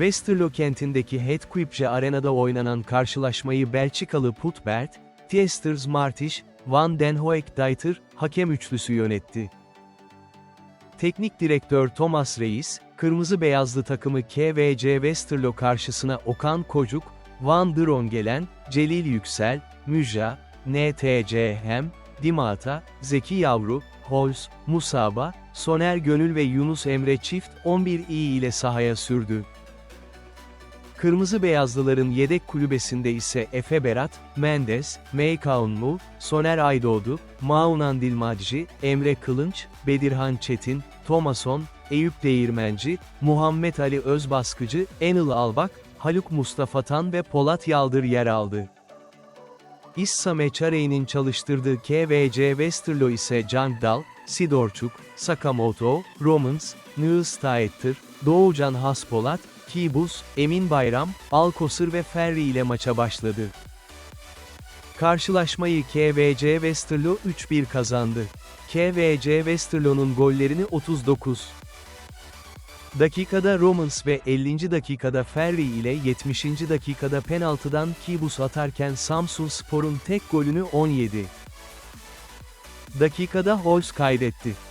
Westerlo kentindeki Hetkuypje Arena'da oynanan karşılaşmayı Belçikalı Putbert, Tiesters Martiş, Van den Hoek Dieter, hakem üçlüsü yönetti. Teknik direktör Thomas Reis, kırmızı beyazlı takımı KVC Westerlo karşısına Okan Kocuk, Van Drongelen, Celil Yüksel, Müjda, NTC Hem, Dimata, Zeki Yavru, Holz, Musaba, Soner Gönül ve Yunus Emre çift 11 iyi ile sahaya sürdü. Kırmızı Beyazlıların yedek kulübesinde ise Efe Berat, Mendes, Meykaunlu, Soner Aydoğdu, Maunan Dilmacı, Emre Kılınç, Bedirhan Çetin, Tomason, Eyüp Değirmenci, Muhammed Ali Özbaskıcı, Enıl Albak, Haluk Mustafa Tan ve Polat Yaldır yer aldı. İssa Meçare'nin çalıştırdığı KVC Westerlo ise Cangdal, Sidorçuk, Sakamoto, Romans, Nığıstaettir, Doğucan Haspolat, Kibus, Emin Bayram, Alkosır ve Ferri ile maça başladı. Karşılaşmayı KVC Westerlo 3-1 kazandı. KVC Westerlo'nun gollerini 39 dakikada Romans ve 50. dakikada Ferri ile 70. dakikada penaltıdan Kibus atarken Samsun Spor'un tek golünü 17 dakikada Holz kaydetti.